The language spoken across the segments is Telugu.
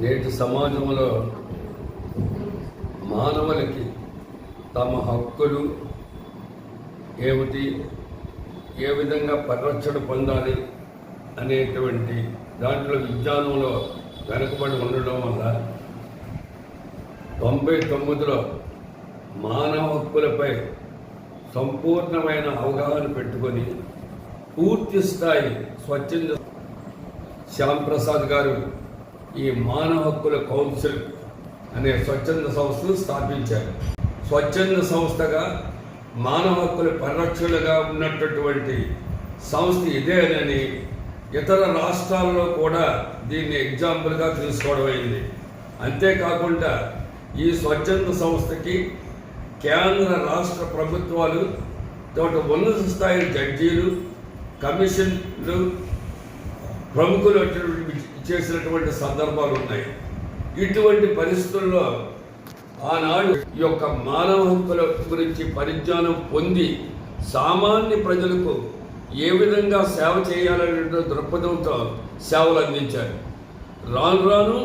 నేటి సమాజంలో మానవులకి తమ హక్కులు ఏమిటి ఏ విధంగా పరిరక్షణ పొందాలి అనేటువంటి దాంట్లో విజ్ఞానంలో వెనుకబడి ఉండడం వల్ల తొంభై తొమ్మిదిలో మానవ హక్కులపై సంపూర్ణమైన అవగాహన పెట్టుకొని పూర్తి స్థాయి స్వచ్ఛంద శ్యాంప్రసాద్ గారు ఈ మానవ హక్కుల కౌన్సిల్ అనే స్వచ్ఛంద సంస్థను స్థాపించారు. స్వచ్ఛంద సంస్థగా మానవ హక్కుల పరిరక్షణగా ఉన్నటువంటి సంస్థ ఇదేనని ఇతర రాష్ట్రాల్లో కూడా దీన్ని ఎగ్జాంపుల్గా తీసుకోవడం అయింది. అంతేకాకుండా ఈ స్వచ్ఛంద సంస్థకి కేంద్ర రాష్ట్ర ప్రభుత్వాలు తోటి ఉన్నత స్థాయి జడ్జీలు కమిషన్లు ప్రముఖులు అటువంటి చేసినటువంటి సందర్భాలు ఉన్నాయి. ఇటువంటి పరిస్థితుల్లో ఆనాడు ఈ యొక్క మానవ హక్కుల గురించి పరిజ్ఞానం పొంది సామాన్య ప్రజలకు ఏ విధంగా సేవ చేయాలనే దృక్పథంతో సేవలు అందించారు. రాను రాను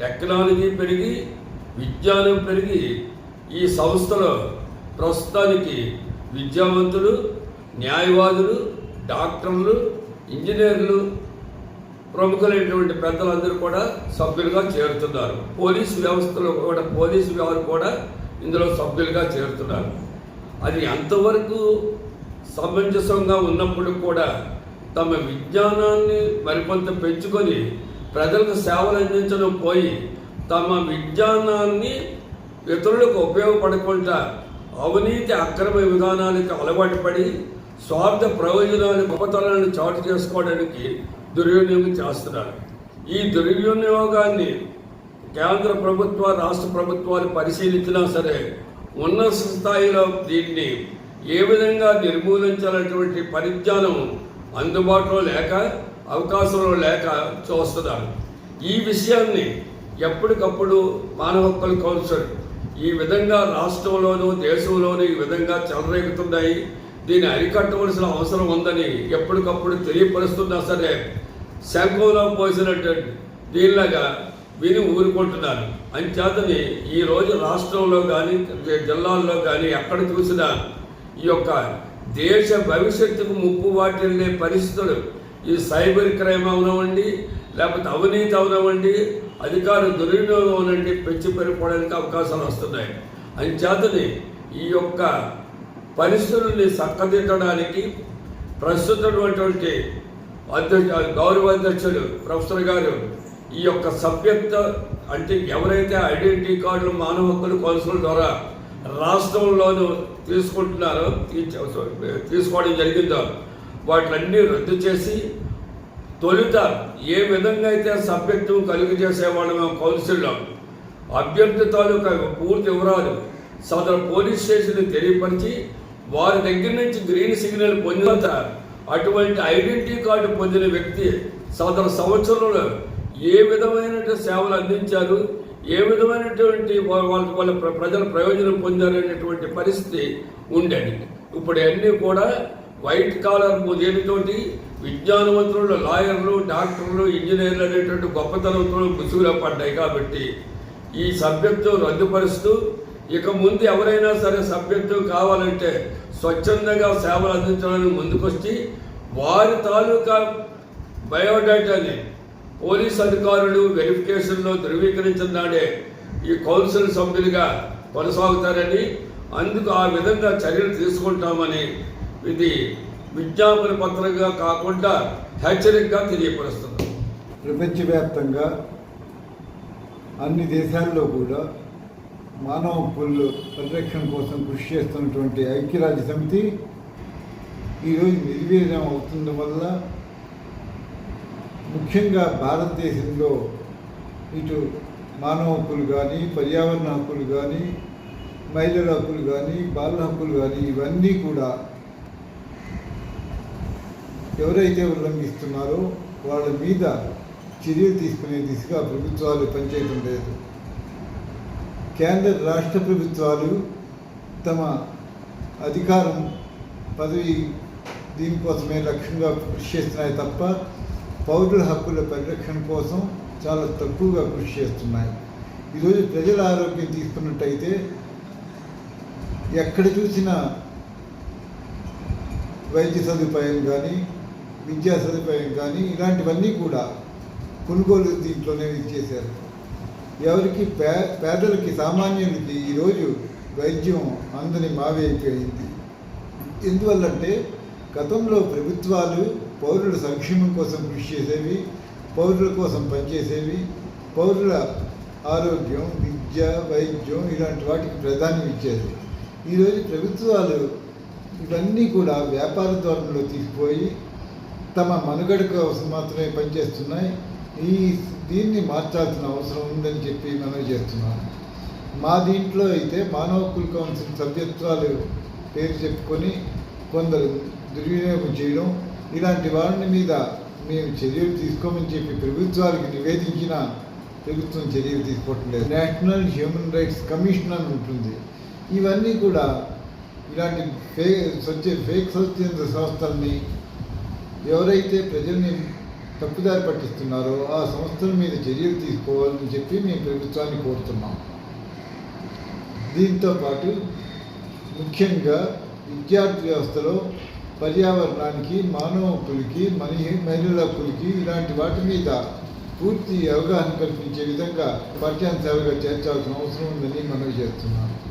టెక్నాలజీ పెరిగి విజ్ఞానం పెరిగి ఈ సంస్థలో ప్రస్తుతానికి విద్యావంతులు న్యాయవాదులు డాక్టర్లు ఇంజనీర్లు ప్రముఖులైనటువంటి పెద్దలందరూ కూడా సభ్యులుగా చేరుతున్నారు. పోలీసు వ్యవస్థలో కూడా పోలీసు వారు కూడా ఇందులో సభ్యులుగా చేరుతున్నారు. అది ఎంతవరకు సమంజసంగా ఉన్నప్పుడు కూడా తమ విజ్ఞానాన్ని మరికొంత పెంచుకొని ప్రజలకు సేవలు అందించడం పోయి తమ విజ్ఞానాన్ని ఇతరులకు ఉపయోగపడకుండా అవినీతి అక్రమ విధానాలకు అలవాటు పడి స్వార్థ ప్రయోజనాలు గొప్పతనాన్ని చాటు చేసుకోవడానికి దుర్వినియోగం చేస్తున్నారు. ఈ దుర్వినియోగాన్ని కేంద్ర ప్రభుత్వ రాష్ట్ర ప్రభుత్వాలు పరిశీలించినా సరే ఉన్నత స్థాయిలో దీన్ని ఏ విధంగా నిర్మూలించాలనేటువంటి పరిజ్ఞానం అందుబాటులో లేక అవకాశంలో లేక చూస్తున్నారు. ఈ విషయాన్ని ఎప్పటికప్పుడు మానవ హక్కుల కౌన్సిల్ ఈ విధంగా రాష్ట్రంలోనూ దేశంలోనూ ఈ విధంగా చెలరేగుతున్నాయి. దీన్ని అరికట్టవలసిన అవసరం ఉందని ఎప్పటికప్పుడు తెలియపరుస్తున్నా సరే శంఖంలో పోసినటువంటి దీనిలాగా విని ఊరుకుంటున్నారు అంచేతని ఈరోజు రాష్ట్రంలో కానీ జిల్లాల్లో కానీ ఎక్కడ చూసినా ఈ యొక్క దేశ భవిష్యత్తుకు ముప్పు వాటిల్లే పరిస్థితులు. ఈ సైబర్ క్రైమ్ అవనవండి లేకపోతే అవినీతి అవనవండి అధికార దుర్వినియోగం అవనండి పెంచి పెరిగిపోవడానికి అవకాశాలు వస్తున్నాయి. అంచేతని ఈ యొక్క పరిస్థితుల్ని చక్కదిద్దడానికి ప్రస్తుతమైనటువంటి అధ్యక్ష గౌరవ అధ్యక్షుడు ప్రొఫెసర్ గారు ఈ యొక్క సభ్యత్వ అంటే ఎవరైతే ఐడెంటిటీ కార్డులు మానవ హక్కుల కౌన్సిల్ ద్వారా రాష్ట్రంలోనూ తీసుకుంటున్నారో తీసుకోవడం జరిగిందో వాటిలన్నీ రద్దు చేసి తొలుత ఏ విధంగా అయితే సభ్యత్వం కలుగు చేసేవాళ్ళు మేము కౌన్సిల్లో అభ్యర్థి తాలూకా పూర్తి వివరాలు సదరు పోలీస్ స్టేషన్ తెలియపరిచి వారి దగ్గర నుంచి గ్రీన్ సిగ్నల్ పొందినంత అటువంటి ఐడెంటిటీ కార్డు పొందిన వ్యక్తి సదర సంవత్సరంలో ఏ విధమైన సేవలు అందించారు? ఏ విధమైనటువంటి వాళ్ళకి వాళ్ళ వాళ్ళ ప్ర- ప్రజల ప్రయోజనం పొందారనేటువంటి పరిస్థితి ఉండేది. ఇప్పుడు అన్నీ కూడా వైట్ కాలర్ దేనితోటి విజ్ఞానవంతులు లాయర్లు డాక్టర్లు ఇంజనీర్లు అనేటువంటి గొప్పతనంతో ముసుగులో పడ్డాయి కాబట్టి ఈ సభ్యత్వం రద్దుపరుస్తూ ఇక ముందు ఎవరైనా సరే సభ్యత్వం కావాలంటే స్వచ్ఛందంగా సేవలు అందించడానికి ముందుకొచ్చి వారి తాలూకా బయోడేటాని పోలీస్ అధికారులు వెరిఫికేషన్లో ధృవీకరించిన నాడే ఈ కౌన్సిల్ సభ్యులుగా కొనసాగుతారని అందుకు ఆ విధంగా చర్యలు తీసుకుంటామని ఇది విజ్ఞాపన పత్రంగా కాకుండా హెచ్చరికగా తెలియపరుస్తుంది ప్రపంచవ్యాప్తంగా అన్ని దేశాల్లో కూడా మానవ పనులు పరిరక్షణ కోసం కృషి చేస్తున్నటువంటి ఐక్యరాజ్య సమితి ఈరోజు నిర్వీర్యం అవుతుండడం వల్ల ముఖ్యంగా భారతదేశంలో ఇటు మానవ హక్కులు కానీ పర్యావరణ హక్కులు కానీ మహిళల హక్కులు కానీ బాల హక్కులు కానీ ఇవన్నీ కూడా ఎవరైతే ఉల్లంఘిస్తున్నారో వాళ్ళ మీద చర్యలు తీసుకునే దిశగా ప్రభుత్వాలు పనిచేయడం లేదు. కేంద్ర రాష్ట్ర ప్రభుత్వాలు తమ అధికారం పదవి దీనికోసమే లక్ష్యంగా కృషి చేస్తున్నాయి తప్ప పౌరుల హక్కుల పరిరక్షణ కోసం చాలా తక్కువగా కృషి చేస్తున్నాయి. ఈరోజు ప్రజల ఆరోగ్యం తీసుకున్నట్టయితే ఎక్కడ చూసినా వైద్య సదుపాయం కానీ విద్యా సదుపాయం కానీ ఇలాంటివన్నీ కూడా కొనుగోలు దీంట్లోనే చేశారు. ఎవరికి పే పేదలకి సామాన్యులకి ఈరోజు వైద్యం అందని మావి అయిపోయింది ఎందువల్లంటే గతంలో ప్రభుత్వాలు పౌరుల సంక్షేమం కోసం కృషి చేసేవి పౌరుల కోసం పనిచేసేవి పౌరుల ఆరోగ్యం విద్య వైద్యం ఇలాంటి వాటికి ప్రాధాన్యం ఇచ్చేది. ఈరోజు ప్రభుత్వాలు ఇవన్నీ కూడా వ్యాపార ధోరణిలో తీసుకుపోయి తమ మనుగడ కోసం మాత్రమే పనిచేస్తున్నాయి. ఈ దీన్ని మార్చాల్సిన అవసరం ఉందని చెప్పి మనవి చేస్తున్నాను మా దీంట్లో అయితే మానవ హక్కుల కౌన్సిల్ సభ్యత్వాలు పేరు చెప్పుకొని కొందరు దుర్వినియోగం చేయడం ఇలాంటి వారిని మీద మేము చర్యలు తీసుకోమని చెప్పి ప్రభుత్వానికి నివేదించిన ప్రభుత్వం చర్యలు తీసుకోవటం లేదు. నేషనల్ హ్యూమన్ రైట్స్ కమిషన్ అని ఉంటుంది. ఇవన్నీ కూడా ఇలాంటి ఫే వచ్చే ఫేక్ స్వచ్ఛంద సంస్థల్ని ఎవరైతే ప్రజల్ని తప్పుదారి పట్టిస్తున్నారో. ఆ సంస్థల మీద చర్యలు తీసుకోవాలని చెప్పి మేము ప్రభుత్వాన్ని కోరుతున్నాం. దీంతో పాటు ముఖ్యంగా విద్యార్థి వ్యవస్థలో పర్యావరణానికి మానవ హక్కులకి మని మహిళల హక్కులకి ఇలాంటి వాటి మీద పూర్తి అవగాహన కల్పించే విధంగా పాఠ్యాంశాలుగా చేర్చాల్సిన అవసరం ఉందని మనవి చేస్తున్నాను